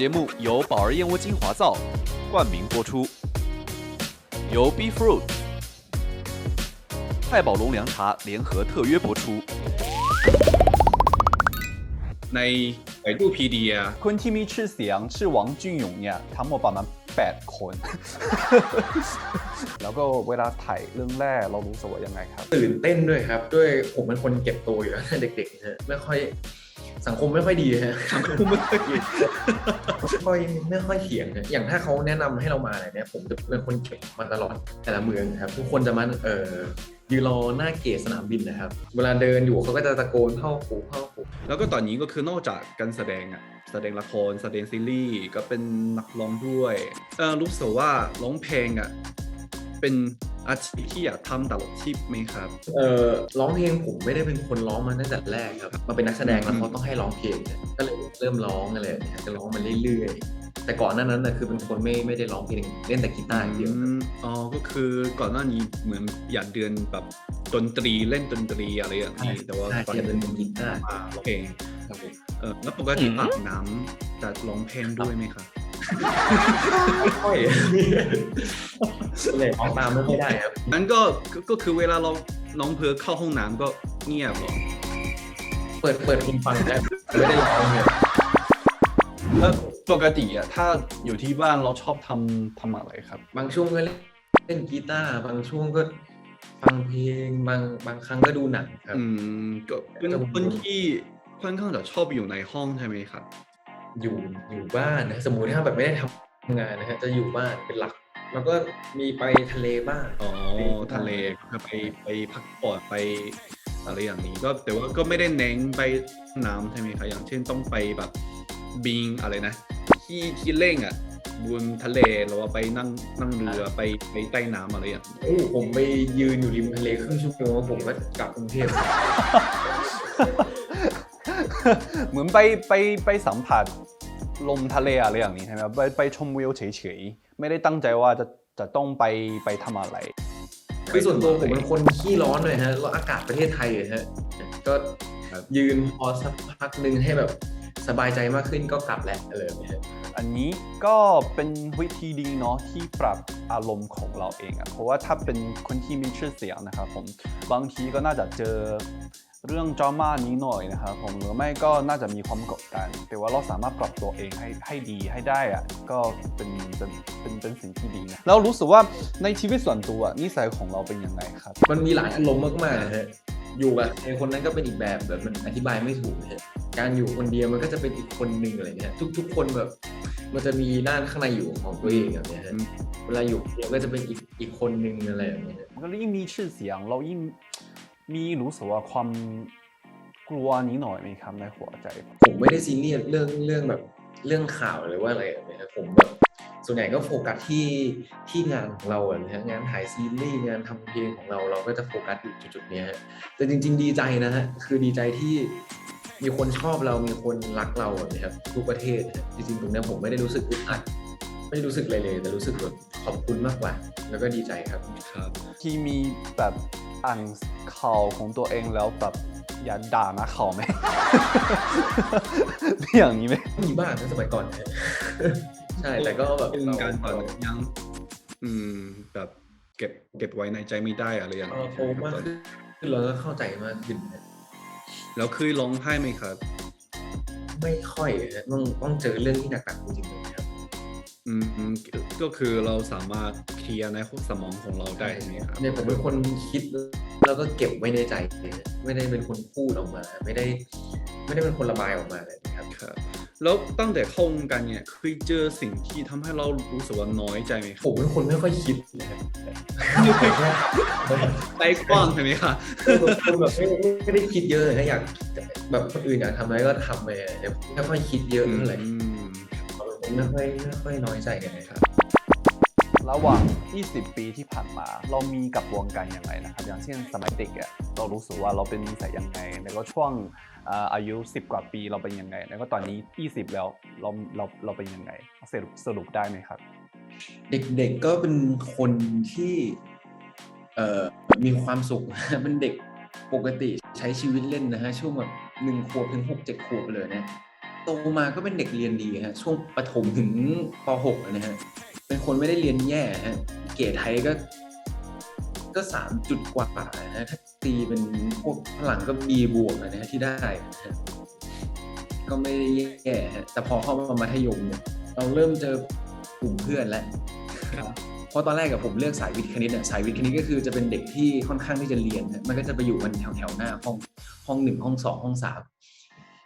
本节目由宝儿燕窝精华皂冠名播出，由 B Fruit、太宝龙凉茶联合特约播出。 ในไปดูพีดีอะ คนที่มีชื่อเสียงชื่อหวังจุนหยงเนี่ยทั้งหมดประมาณ8 คน แล้วก็เวลาถ่ายเรื่องแรกเรารู้สึกว่ายังไงครับ ตื่นเต้นด้วยครับ ด้วยผมเป็นคนเก็บตัวอยู่ตั้งแต่เด็กๆนะฮะไม่ค่อยสังคมไม่ค่อยดีฮะ สังคมไม่ค่อยดี ไม่ ค่อยไม่ค่อยเถียงนะอย่างถ้าเขาแนะนำให้เรามาอะไรเนี่ยผมจะเป็นคนเก็บมาตลอดแต่ละเมืองครับทุกคนจะมาเอ่อยืนรอหน้าเกตสนามบินนะครับ เวลาเดินอยู่เขาก็จะตะโกนเข้าหูเข้าหูแล้วก็ตอนนี้ก็คือนอกจากการแสดงอะแสดงละครแสดงซีรีส์ก็เป็นนักร้องด้วยเออรู้สึกว่าร้องเพลงอะ เป็นอาชีพที่อยากทำตลอดชีพไหมครับ เอ่อร้องเพลงผมไม่ได้เป็นคนร้องมาตั้งแต่แรกครับมาเป็นนักแสดงแล้วเขาต้องให้ร้องเพลงเนี่ยก็เลยเริ่มร้องอะไรแบบเนี้ยจะร้องมาเรื่อยๆ แต่ก่อนหน้านั้นนะคือเป็นคนไม่ไม่ได้ร้องเพลงเล่นแต่กีตาร์อย่างเดียวครับอืมอ๋อ ก็คือก่อนหน้านี้เหมือนอยากเดือนแบบดนตรีเล่นดนตรีอะไรอย่างนี้ แต่ว่าใช่ตอนเรียนนี้เป็นกีตาร์ มาร้องเพลงครับผม เออแล้วปกติอาบน้ำจะร้องเพลงด้วยไหมครับไม่ ค่อยเลยร้องตามไม่ค่อยได้ครับ นั้นก็ก็ก็คือเวลาเราน้องเพอเข้าห้องน้ำก็เงียบเหรอเปิดเปิดเพลงฟังได้ไม่ได้ร้องเลยแล้วปกติอะถ้าอยู่ที่บ้านเราชอบทำทำอะไรครับ บางช่วงก็เล่นเล่นกีตาร์บางช่วงก็ฟังเพลงบางบางครั้งก็ดูหนังครับ อืมก็เป็นคนที่ค่อนข้างจะชอบอยู่ในห้องใช่ไหมครับ อยู่อยู่บ้านนะสมมุติถ้าแบบไม่ได้ทำงานนะฮะจะอยู่บ้านเป็นหลัก แล้วก็มีไปทะเลบ้างอ๋อทะเลก็ไปไปพักผ่อนไปอะไรอย่างนี้ก็แต่ว่าก็ไม่ได้เน้นไปน้ำใช่ไหมครับอย่างเช่นต้องไปแบบบิงอะไรนะที่ที่เล่งอะบนทะเลหรือว่าไปนั่งนั่งเรือไปไปใต้น้ำอะไรอย่างนี้โอ้ผมไปยืนอยู่ริมทะเลครึ่งชั่วโมงแล้วผมก็กลับกรุงเทพ เหมือนไปไปไปสัมผัสลมทะเลอะไรอย่างนี้ใช่ไหมครับไปไปชมวิวเฉยๆ ไม่ได้ตั้งใจว่าจะจะต้องไปไปทำอะไรคือส่วนตัวผมเป็นคนขี้ร้อนเลยฮะแล้วอากาศประเทศไทยอะฮะก็ยืนพอสักพักหนึ่งให้แบบสบายใจมากขึ้นก็กลับแหละอะไรแบบนี้ฮะอันนี้ก็เป็นวิธีดีเนาะที่ปรับอารมณ์ของเราเองอะเพราะว่าถ้าเป็นคนที่มีชื่อเสียงนะครับผมบางทีก็น่าจะเจอ เรื่องดราม่านี้หน่อยนะครับผมหรือไม่ก็น่าจะมีความกดดัน แต่ว่าเราสามารถปรับตัวเองให้ให้ดีให้ได้อะก็เป็นเป็นเป็นเป็นสิ่งที่ดีนะแล้วรู้สึกว่าในชีวิตส่วนตัวนิสัยของเราเป็นยังไงครับ มันมีหลายอารมณ์มากๆนะฮะอยู่กับไอ้คนนั้นก็เป็นอีกแบบแบบมันอธิบายไม่ถูกนะฮะการอยู่คนเดียวมันก็จะเป็นอีกคนหนึ่งอะไรเงี้ยทุก ๆ คนแบบ มันจะมีด้านข้างในอยู่ของตัวเองแบบเนี้ยฮะเวลาอยู่คนเดียวก็จะเป็นอีกอีกคนหนึ่งอะไรแบบเนี้ยมันก็ยิ่งมีชื่อเสียงเรายิ่ง มีรู้สึกว่าความกลัวนี้หน่อยไหมครับในหัวใจ ผมไม่ได้ซีเรียสเรื่องเรื่องแบบเรื่องข่าวหรือว่าอะไรแบบนี้ผมแบบส่วนใหญ่ก็โฟกัสที่ที่งานของเราอะนะฮะงานถ่ายซีรีส์งานทำเพลงของเราเราก็จะโฟกัสอยู่จุดๆนี้ฮะแต่จริง ๆ ดีใจนะฮะคือดีใจที่มีคนชอบเรามีคนรักเราแบบนี้ครับทุกประเทศจริงๆตรงนี้ผมไม่ได้รู้สึกอึดอัด ไม่ได้รู้สึกอะไรเลย แต่รู้สึกแบบขอบคุณมากกว่า แล้วก็ดีใจครับ ครับ ที่มีแบบอ่านข่าวของตัวเองแล้วแบบอย่าด่านะข่าวไหมมีอย่างนี้ไหมมีบ้างนะสมัยก่อนนะฮะใช่แต่ก็แบบเป็นเราการแบบยัง อืมแบบเก็บเก็บไว้ในใจไม่ได้อะไรอย่างเรานี้โตมากขึ้นเราก็เข้าใจมากขึ้นนะแล้วเคยร้องไห้ไหมครับ ไม่ค่อยฮะต้องต้องเจอเรื่องที่หนักๆจริงๆเลยครับ อืมก็คือเราสามารถเคลียร์ในสมองของเราได้ใช่ไหมครับเนี่ยผมเป็นคนคิดแล้วก็เก็บไว้ในใจเลยฮะไม่ได้เป็นคนพูดออกมา ไม่ได้ ไม่ได้เป็นคนระบายออกมาเลยนะครับครับ แล้วตั้งแต่เข้าวงการเนี่ยเคยเจอสิ่งที่ทำให้เรารู้สึกว่าน้อยใจไหมคผรับมเป็นคนไม่ค่อยคิดนะครับใจกว้างใช่ไหมครับเป็นคนแบบไม่ไม่ได้คิดเยอะเลยนะอยากแบบคนอื่นอยากทำอะไรก็ทำไปอะเดี๋ยวไม่ค่อยคิดเยอะเท่าไหร่อืมผม ไม่ค่อยไม่ค่อยน้อยใจกันนะครับ ระหว่าง 20 ปีที่ผ่านมา เรามีกับวงการยังไงนะครับ อย่างเช่นสมัยเด็กอะเรารู้สึกว่าเราเป็นนิสัยยังไง แล้วก็ช่วงอ่าอายุ 10 กว่าปีเราเป็นยังไง แล้วก็ตอนนี้ 20 แล้วเราเราเราเป็นยังไงสรุปสรุปได้ไหมครับ เด็กๆก็เป็นคนที่เอ่อมีความสุข เป็นเด็กปกติใช้ชีวิตเล่นนะฮะช่วงแบบหนึ่งขวบถึงหกเจ็ดขวบเลยเนี่ย โตมาก็เป็นเด็กเรียนดีฮะช่วงประถมถึงป .6 นะฮะเป็นคนไม่ได้เรียนแย่ฮะเกรดไทยก็ ก็สามจุดกว่านะฮะถ้าตีเป็นพวกฝรั่งก็บีบวกนะฮะที่ได้นะฮะก็ไม่ได้แย่ฮะแต่พอเข้ามามัธยมเนี่ยเราเริ่มเจอกลุ่มเพื่อนแล้วครับเพราะตอนแรกกับผมเลือกสายวิทย์คณิตเนี่ยสายวิทย์คณิตก็คือจะเป็นเด็กที่ค่อนข้างที่จะเรียนนะมันก็จะไปอยู่กันแถวแถวๆหน้าห้องห้องหนึ่งห้องสองห้องสาม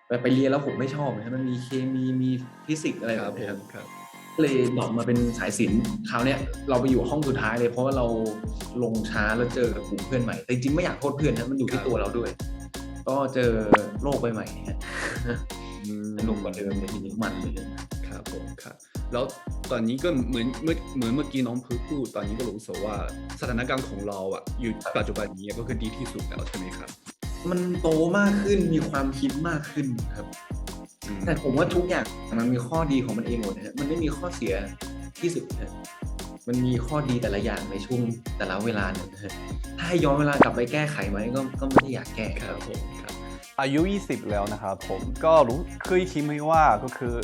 ไปไปเรียนแล้วผมไม่ชอบนะมันมีเคมีมีฟิสิกส์อะไรคแบรับบผนี้คมรับครับเลยดรอปมาเป็นสายศิลป์คราวเนี้ยเราไปอยู่ห้องสุดท้ายเลยเพราะว่าเราลงช้าแล้วเจอกับกลุ่มเพื่อนใหม่ แต่จริงๆไม่อยากโทษเพื่อนนะมันอยู่ที่ตัวเราด้วย ก็เจอโลกใบใหม่ฮะอืมสนุกกว่าเดิมเลยทีนี้มันเลยครับผมครับแล้วตอนนี้ก็เหมือนเมื่อเหมือนเมื่อกี้น้องพูดพูดตอนนี้ก็รู้สึกว่าสถานการณ์ของเราอะอยู่ปัจจุบันนี้ก็คือดีที่สุดแล้วใช่ไหมครับ มันโตมากขึ้นมีความคิดมากขึ้นครับอืมแต่ผมว่าทุกอย่างมันมีข้อดีของมันเองหมดนะฮะมันไม่มีข้อเสียที่สุดนะฮะมันมีข้อดีแต่ละอย่างในช่วงแต่ละเวลาเนี่ยนะฮะถ้าให้ย้อนเวลากลับไปแก้ไขไหมก็ก็ไม่ได้อยากแก้คครัรับบผมครับ อายุ 20 แล้วนะครับผมก็รู้เคยคิดไหมว่าก็คือ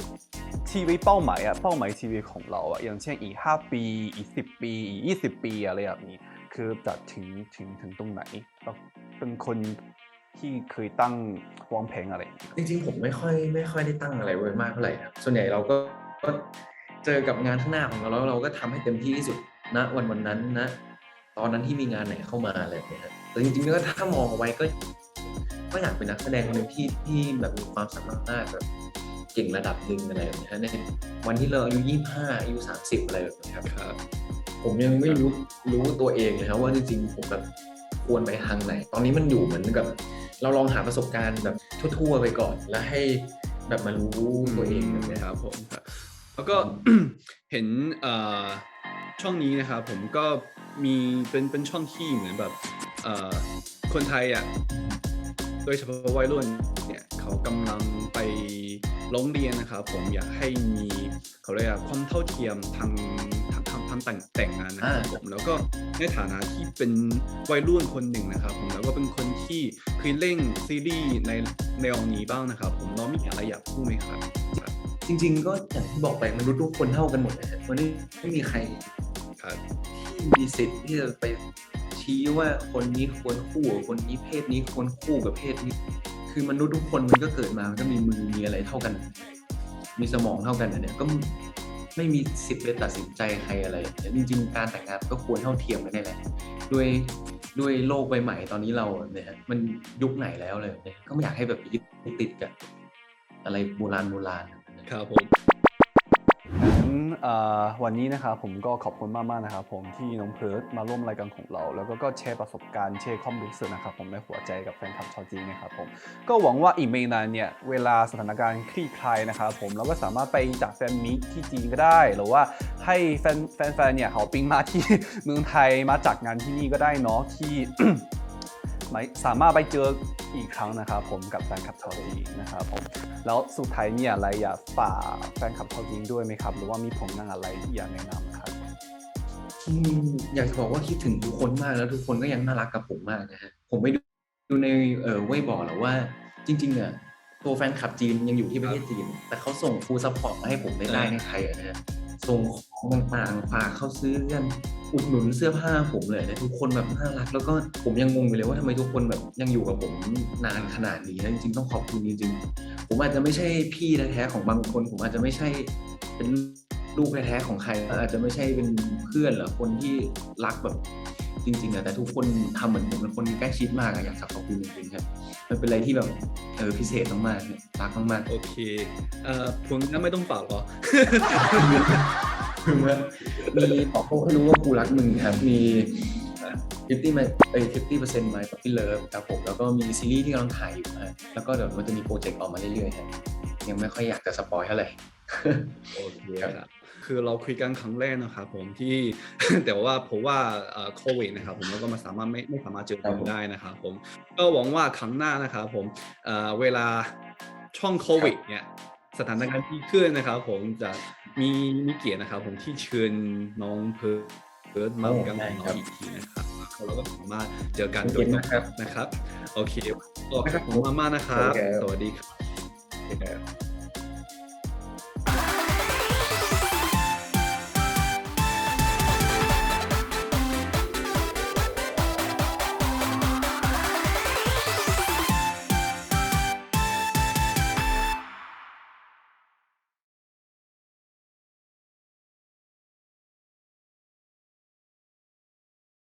ชีวิตเป้าหมายอะเป้าหมายชีวิตของเราอะอย่างเช่นอีก 5 ปี อีก 10 ปี อีก 20 ปีอะไรแบบนี้ คือจะถึงถึงถึงตรงไหนเราเป็นคน ที่เคยตั้งวางแผนอะไรอย่างนี้จริงๆ ผมไม่ค่อยไม่ค่อยได้ตั้งอะไรไว้มากเท่าไหร่ครับส่วนใหญ่เราก็ก็เจอกับงานข้างหน้าของเราแล้วเราก็ทำให้เต็มที่ที่สุดณวันวันนั้นนะ ตอนนั้นที่มีงานไหนเข้ามาอะไรแบบเนี้ยครับแต่จริงๆก็ถ้ามองเอาไว้ก็ก็อยากเป็นนักแสดงคนหนึ่งที่ที่แบบมีความสามารถแบบเก่งระดับหนึ่งอะไรแบบเนี้ยในวันที่เราอายุยี่ห้าอายุสามสิบอะไรแบบเนี้ยครับครับผมยังไม่รู้รู้ตัวเองเลยครับว่าจริงๆผมแบบควรไปทางไหน ตอนนี้มันอยู่เหมือนกับ เราลองหาประสบการณ์แบบทั่วๆไปก่อน แล้วให้แบบมารู้ตัวเองนี้ยครับผมครับแล้วก็เห็นช่องนี้นะครับผมก็มีเป็นเป็นช่องที่เหมือนแบบคนไทยอะโดยเฉพาะวัยรุ่นเนี่ยเขากำลังไปโรงเรียนนะครับผมอยากให้มีเขาเรียกว่าความเท่าเทียมทางทาง ทางทางแต่งแต่งงานนะครับผมแล้วก็ในฐานะที่เป็นวัยรุ่นคนหนึ่งนะครับ ผมแล้วก็เป็นคนที่เคยเล่นซีรีส์ในแนวนี้บ้างนะครับ ผมน้องมีอะไรอยากพูดไหมครับ จริง ๆ ก็อย่างที่บอกไปมนุษย์ทุกคนเท่ากันหมดนะฮะมันไม่ไม่มีใครครับที่มีสิทธิ์ที่จะไปชี้ว่าคนนี้ควรคู่กับคนนี้เพศนี้ควรคู่กับเพศนี้ คือมนุษย์ทุกคนมันก็เกิดมามันก็มีมือมีอะไรเท่ากัน มีสมองเท่ากันนะเนี่ยก็ ไม่มีสิทธิ์ไปตัดสินใจใครอะไรจริง ๆ การแต่งงานก็ควรเท่าเทียมกันนี่แหละด้วยด้วยโลกใบใหม่ตอนนี้เราเนี่ยมันยุคไหนแล้วเลยก็ไม่อยากให้แบบยึดติดกับอะไรโบราณโบราณครับผม วันนี้นะครับผมก็ขอบคุณมากๆนะครับผมที่น้องเพิร์ดมาร่วมรายการของเรา แล้วก็ก็แชร์ประสบการณ์แชร์ความรู้สึกนะครับผมในหัวใจกับแฟนคลับชาวจีนนะครับผมก็หวังว่าอีกไม่นานเนี่ยเวลาสถานการณ์คลี่คลายนะครับผมเราก็สามารถไปจัดแฟนมีตที่จีนก็ได้หรือว่าให้แฟนแฟนๆเนี่ยเขาปิ้งมาที่เมืองไทยมาจัดงานที่นี่ก็ได้เนาะที่ สามารถไปเจออีกครั้งนะครับผมกับแฟนคลับชาวจีนนะครับผมแล้วสุดท้ายเนี่ยอะไรอยากฝากแฟนคลับชาวจีนด้วยไหมครับ หรือว่ามีผลงานอะไรที่อยากแนะนำครับอืมอยากจะบอกว่าคิดถึงทุกคนมากแล้วทุกคนก็ยังน่ารักกับผมมากนะฮะผมไปดูในเอ่อเว่ยบอกแล้วว่าจริงๆอะตัวแฟนคลับจีนยังอยู่ที่ประเทศจีน แต่เขาส่งฟูลซัพพอร์ตมาให้ผมในไลน์ในไทยนะฮะ ส่งของต่างๆฝากเขาซื้อกันอุดหนุนเสื้อผ้าผมเลยนะทุกคนแบบน่ารัก แล้วก็ผมยังงงอยู่เลยว่าทำไมทุกคนแบบยังอยู่กับผมนานขนาดนี้นะจริงๆต้องขอบคุณจริงๆผมอาจจะไม่ใช่พี่แท้ๆของบางคน ผมอาจจะไม่ใช่เป็นลูกแท้ๆของใครอาจจะไม่ใช่เป็นเพื่อนหรือคนที่รักแบบ จริงๆอะแต่ทุกคนทำเหมือนผมเป็นคนใกล้ชิดมากอะอยากจะขอบคุณจริงๆครับมันเป็นอะไรที่แบบเออพิเศษมากๆเนี่ยรักมากโอเคเอ่อผมงั้นไม่ต้องฝากหรอๆคือว่ามีบอกเขาให้รู้ว่ากูรักมึงครับมีฟิฟตี้มาเอ้ฟิฟตี้เปอร์เซ็นต์มาพี่เลิฟครับผมแล้วก็มีซีรีส์ที่กำลังถ่ายอยู่ฮะแล้วก็เดี๋ยวมันจะมีโปรเจกต์ออกมาเรื่อยๆฮะยังไม่ค่อยอยากจะสปอยเท่าไหร่โอเคครับ คือเราคุยกันครั้งแรกนะครับผมที่แต่ว่าผมว่าเอ่อโควิดนะครับผมแล้วก็มาสามารถไม่ไม่สามารถเจอครักับนผมได้นะครับผมก็หวังว่าครั้งหน้านะครับผมเอ่อเวลาช่องโควิดเนี่ยสถานการณ์ที่ขึ้นนะครับ ผมจะมีมีเกียรตินะครับ ผมที่เชิญน้องเพิร์ดเพิร์ดมากันของเราอีกทีนะครับเราก็สามารถเจอกันโดยตรงนะครับนะครับโอเคก็ขอบคุณมากๆนะครับโอเคสวัสดีครับ Okay.